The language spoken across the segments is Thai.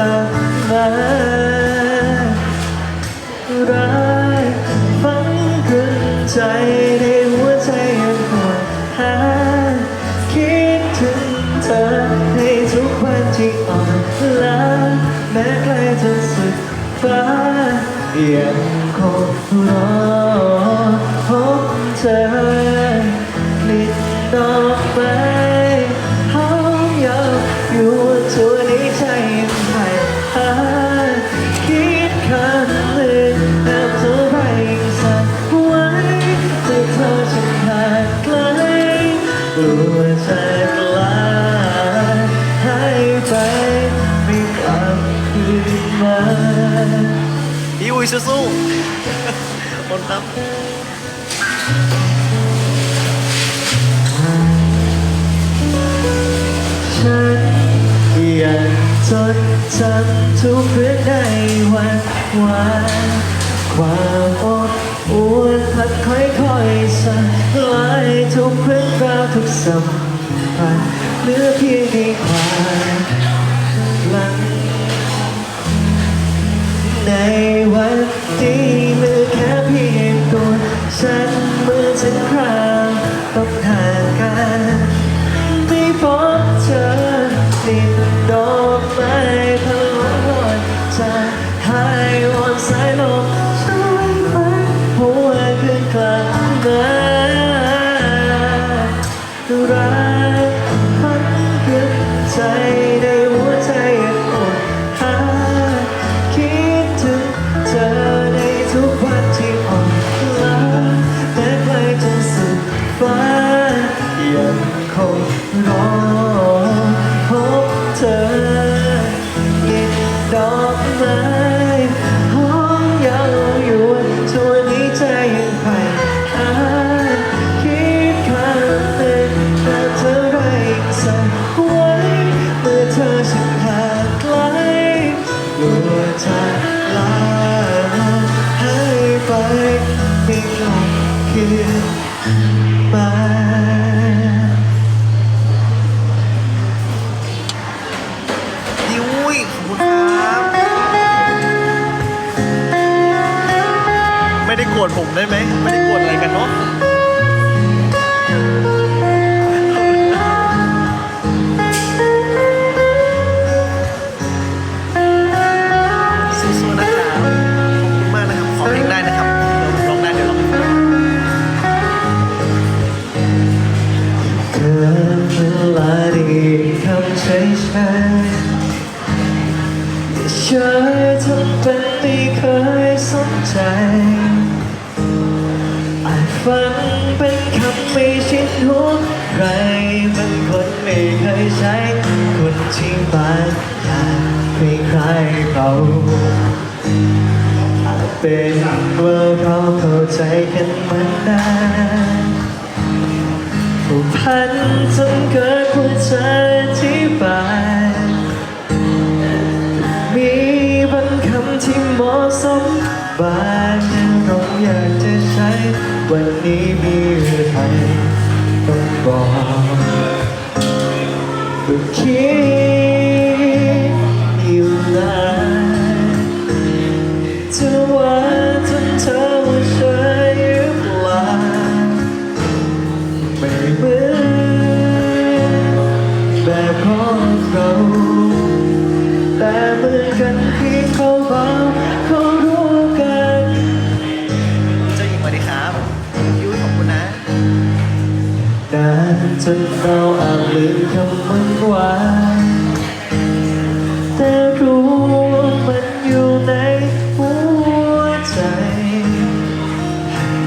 ลับมารักฝังกรึนใจในหัวใจยังปวดหาคิดถึงเธอในทุกวันที่อ่อนล้าแม้ใกล้จะสุดฟ้ายังค ยสู้ๆคนครับฉันยังจดจำทุกเรื่องในวันวานความอบอุ่นพัดค่อยๆสลายทุกเรื่องราวทุกสัมพันธ์เหลือเพียง รัก ใช้คนที่บานอยากไม่ใครเราอาจเป็นว่าเราเข้าใจกันมานานผูกพันจนเกิดความจะอธิบายมีบางคำที่เหมาะสมบางอย่างเราอยากจะใช้ วันนี้มีอะไรต้องบอก กันเพียงเขาเบาเขารู้กันเจ้าหญิงสวัสดีครับพี่อุ้ยขอบคุณนะนานจนเราอาจลืมคำมันหวานแต่รู้ว่ามันอยู่ในหัวใจ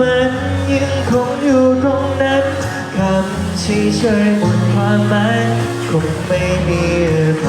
มันยังคงอยู่ตรงนั้นคำที่เฉยหมดความหมายคงไม่มีอะไร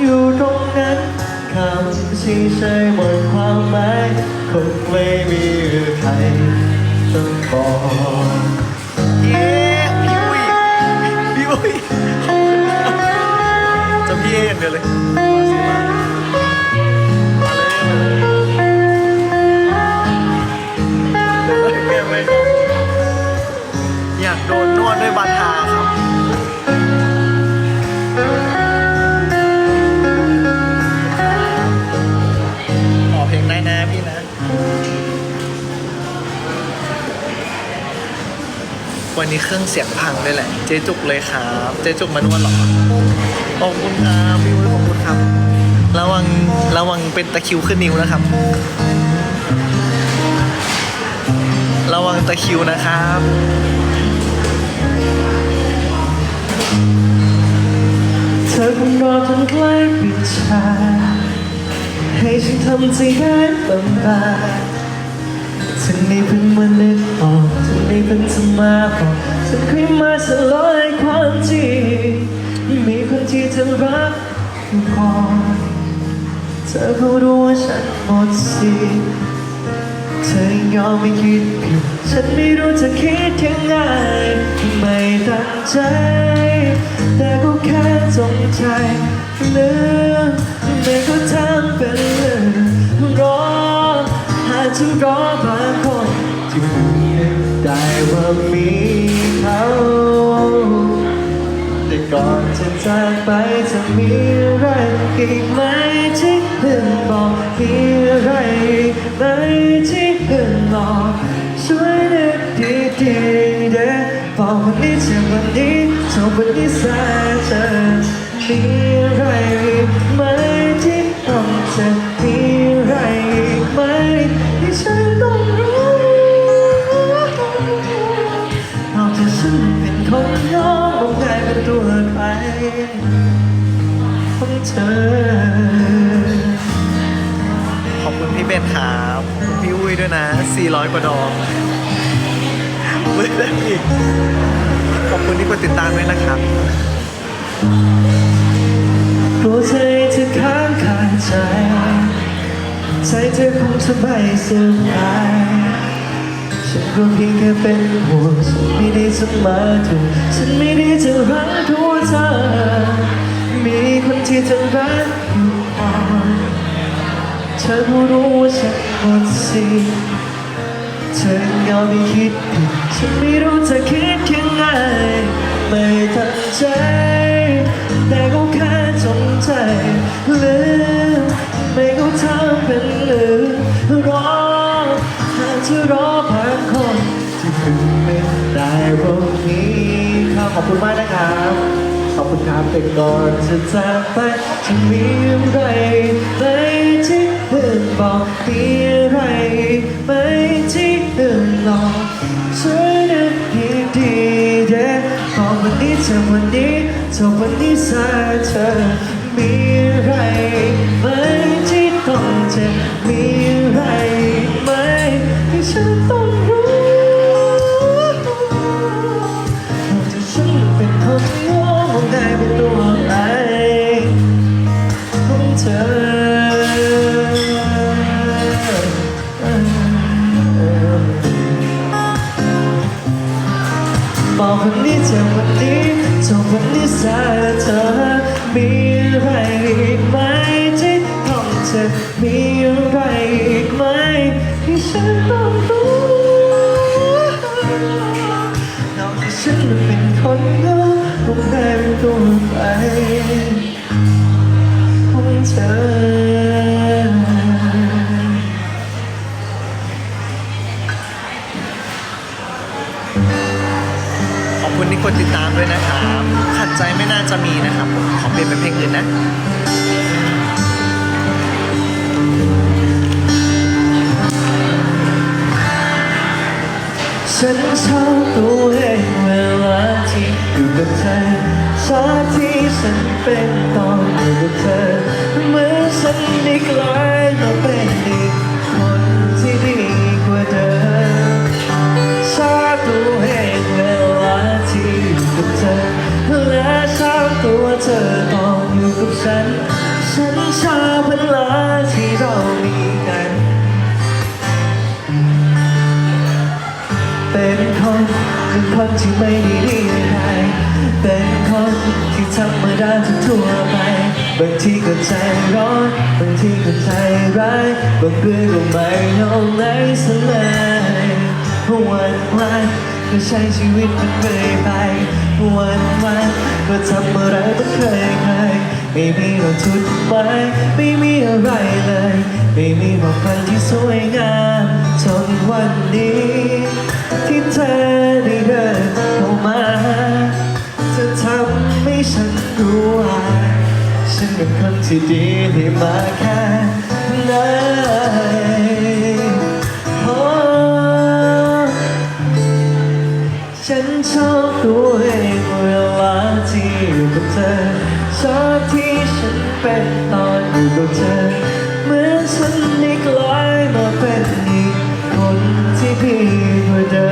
อยู่ตรงนั้นคำที่ใช้หมดความหมายคงไม่มีใครต้องบอก วันนี้เครื่องเสียงพังด้วยแหละ เจ๊จุกเลยครับ เจ๊จุกมานวดหรอขอบคุณครับพี่วุ้ยขอบคุณครับ ระวังระวังเป็นตะคิวขึ้นนิ้วนะครับ ระวังตะคิวนะครับเธอคงรอจนใกล้ปิดฉากให้ฉันทำใจได้บางบางฉันนี่เพิ่งมานึกออก บอกฉันเคยมาสลายความจริงมีคนที่เธอรักอยู่ก่อนเธอก็รู้ว่าฉันหมดสิทธิ์เธอยอมไม่คิดผิดฉันไม่รู้จะคิดยังไงไม่ตั้งใจ แต่ก็แค่จงใจเลืมไม่ก็ทำเป็นเลืมรอหากจะรอบางคนที่ได้ว่ามี แต่ก่อนจะจากไปจะมีอะไรอีกไหมที่เพื่อนบอกมีอะไรอีกไหมที่เพื่อนบอกช่วยนึกดีๆเด้อบอกวันนี้เจอวันนี้จบวันนี้สายเธอมีอะไรอีก ธอ ขอบคุณพี่เบนครับพี่อุ้ยด้วยนะ 400 กว่าดองเว้ยได้อีกขอบคุณที่กดติดตามด้วยนะครับกลัวใจเธอค้างคาใจ ใจเธอคงจะไม่สบายฉันก็เพียงแค่เป็นห่วงฉันไม่ได้จะมาถูกฉันไม่ได้จะรักหัวเธอ มีคนที่เธอรักอยู่ก่อนเธอก็รู้ว่าฉันหมดสิทธิ์เธอยอมไม่คิดผิดฉันไม่รู้จะคิดยังไง ไม่ตั้งใจ แต่ก็แค่จงใจลืมไม่ก็ทำเป็นลืมรอหากจะรอบางคนที่เพิ่งเป็นได้วันนี้ขอบคุณมากนะครับ ขอบคุณครับแต่ก่อนจะจากไปจะมีอะไรไหมที่เพื่อนบอกมีอะไรไหมที่เพื่อนหลอกช่วยนึกดีๆเด้บอกวันนี้เจอวันนี้จบวันนี้สายเธอมีอะไรไหมที่ต้องเจ็บมี วันนี้สายเธอมีอะไรอีกไหมที่ต้องเธอมีอะไรอีกไหมที่ฉันต้องรู้นอกจากฉันเป็นคนเกดติดตามด้วยนะครับขัดใจไม่น่าจะมีนะครับผมขอเปลี่ยนเป็นเพลงอื่นนะฉันชอบตัวเองเวลาที่อยู่กับเธอชาติที่ฉันเป็นตอนอยู่กับเธอเหมื่อนฉันได้กลายมาเป็นอีกคนที่ดีกว่าเดิม ตัวเธอตอนอยู่กับฉัน ฉันชอบเวลาที่เรามีกัน เป็นคนคือคนที่ไม่ได้ดีใครเป็นคนที่ธรรมดาทั่วไป บางทีก็ใจร้อน บางทีก็ใจร้าย บางเรื่องก็ไม่เอาไหนสลายวันวันก็ใช้ชีวิตมันเรื่อยไป วันวันก็ทำอะไรไม่เคยเคยไม่มีเราทุดไว้ไม่มีอะไรเลย ไม่มีบอกวันที่สวยงามจนวันนี้ ที่เธอได้เดินเข้ามาจะทำให้ฉันรู้ว่าฉันเป็นคนที่ดีที่มาแค่ กับเธอเหมือนฉันได้กลายมาเป็นอีกคนที่ดีกว่าเดิ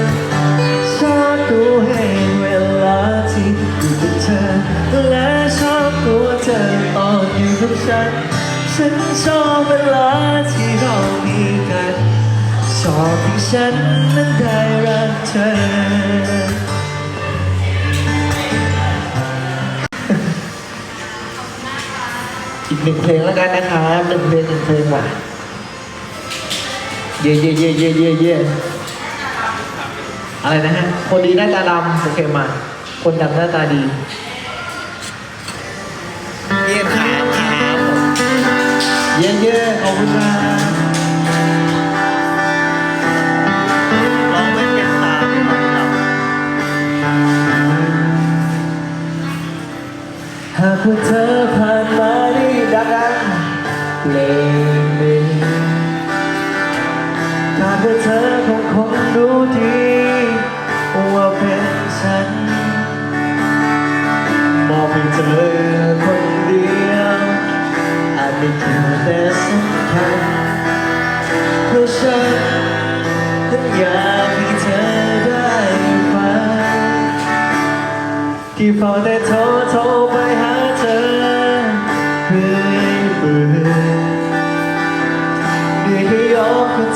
มชอบตัวเองเวลาที่อยู่กับเธอ และชอบตัวเธอตอนอยู่กับฉัน ฉันชอบเวลาที่เรามีกัน ชอบที่ฉันนั้นได้รักเธอ อีกหนึ่งเพลงแล้วกันนะครับหนึ่งเพลงหนึ่งเพลงว่ะเย่เย่เย่เย่เย่เย่อะไรนะฮะ คนดีหน้าตาดำโอเคมา คนดำหน้าตาดีเยี่ยมครับครับผมเย่เย่ขอบคุณครับ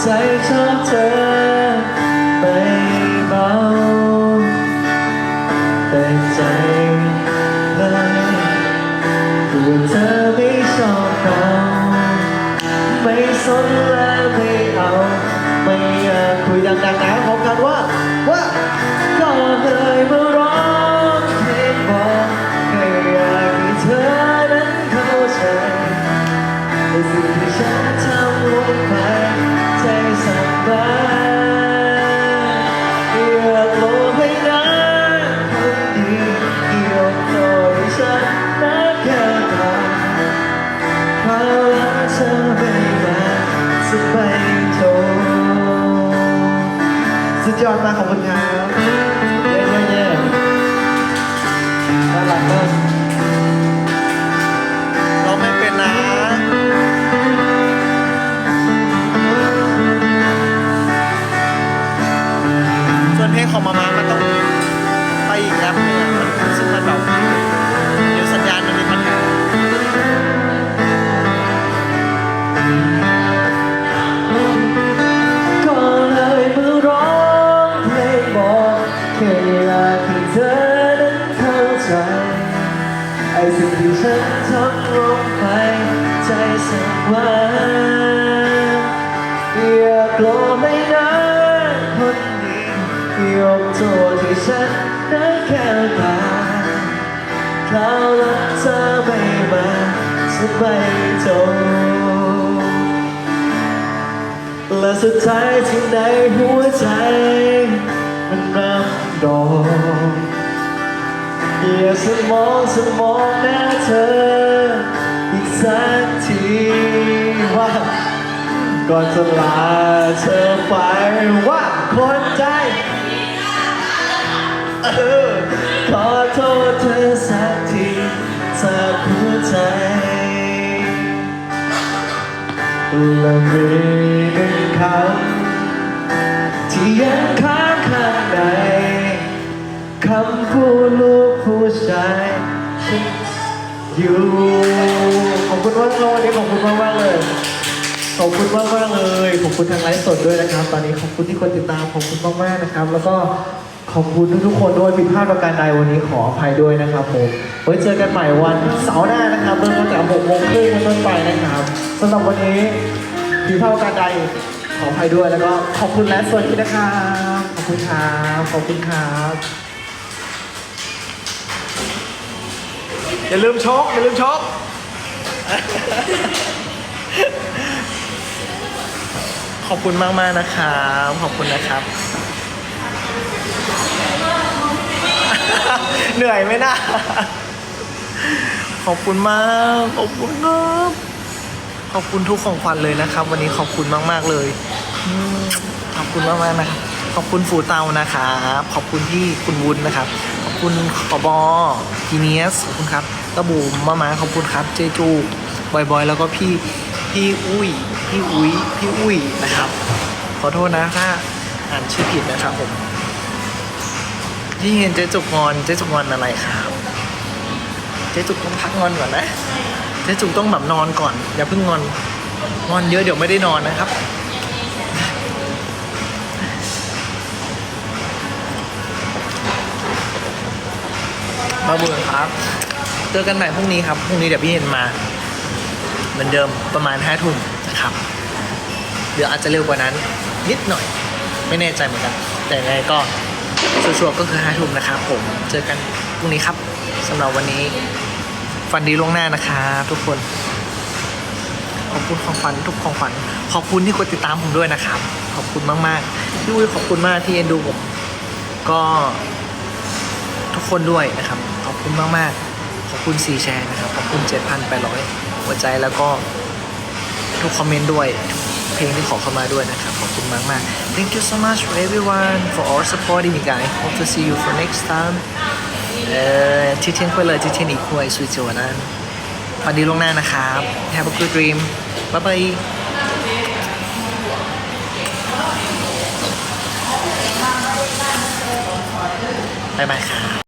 ใจชอบเธอไปเบาแต่ใจเลยตัวเธอไม่ชอบเราไม่สนและไม่เอา ไม่อยากคุยดังๆนะ ยกโทษให้ฉันได้นแค่ตาคราวหลังเธอไม่มาจะไม่จบและสุดท้ายที่ในหัวใจ มันรับรองอย่าสมองสมองหน้าเธอ อีกสักทีว่าก่อนจะลาเธอไปว่าคนใจ ขอโทษเธอสักทีจากหัวใจ และมีหนึ่งคำที่ยังค้างข้างในคำพูดลูกผู้ชายฉันอยู่ขอบคุณมากเลยวันนี้ขอบคุณมากมากๆเลยขอบคุณมากมากๆเลยขอบคุณทางไลฟ์สดด้วยนะครับ ตอนนี้ขอบคุณที่คนติดตามขอบคุณมากมากๆนะครับ แล้วก็ ขอบคุณทุกๆคนด้วยผิดพลาดประการใดวันนี้ขออภัยด้วยนะครับผมไว้เจอกันใหม่วันเสาร์หน้านะครับเริ่มตั้งแต่6โมงครึ่งเป็นต้นไปนะครับสำหรับวันนี้ผิดพลาดประการใดขออภัยด้วยแล้วก็ขอบคุณและสวัสดีนะครับขอบคุณครับขอบคุณครับอย่าลืมชกอย่าลืมชกขอบคุณมากมากๆนะครับขอบคุณนะครับ เหนื่อยไหมนะขอบคุณมากขอบคุณครับขอบคุณทุกของขวัญเลยนะครับ วันนี้ขอบคุณมาก ๆ เลยขอบคุณมากมากๆนะครับขอบคุณฟูเตานะครับขอบคุณที่คุณวุ้นนะครับ ขอบคุณขอบอทีเนียสขอบคุณครับตะบูมมามาขอบคุณครับเจจูบอยบอยแล้วก็พี่พี่อุ้ยพี่อุ้ยพี่อุ้ยนะครับ ขอโทษนะถ้าอ่านชื่อผิดนะครับผม ที่เห็นเจ๊จุกงอนเจ๊จุกงอนอะไรครับเจ๊จุกต้องพักงอนก่อนนะเจ๊จุกต้องแบบนอนก่อน อย่าเพิ่งงอนงอนเยอะเดี๋ยวไม่ได้นอนนะครับมาเบื่อครับ เจอกันใหม่พรุ่งนี้ครับ พรุ่งนี้เดี๋ยวพี่เห็นมา เหมือนเดิมประมาณห้าทุ่มนะครับ เดี๋ยวอาจจะเร็วกว่านั้น นิดหน่อย ไม่แน่ใจเหมือนกัน แต่ไงก็ ชัวร์ๆก็คือห้าทุ่มนะครับผม เจอกันพรุ่งนี้ครับสำหรับวันนี้ฟันดีล่วงหน้านะครับทุกคน ขอบคุณของขวัญทุกของขวัญขอบคุณที่กดติดตามผมด้วยนะครับ ขอบคุณมากๆพี่อุ้ยขอบคุณมากที่เอ็นดูผมก็ทุกคนด้วยนะครับ ขอบคุณมากๆ ขอบคุณ4แชร์นะครับ ขอบคุณ 7,800 หัวใจแล้วก็ทุกคอมเมนต์ด้วยทุก เพลงที่ขอเข้ามาด้วยนะครับ ขอบคุณมากๆ Thank you so much for everyone for all supporting me guys hope to see you for next time เอ่อที่เที่ยงไปเลยที่เที่ยงอีกคุยสุดจวนั้นฝันดีล่วงหน้านะครับ Have a good dream bye bye บ๊ายบายครับ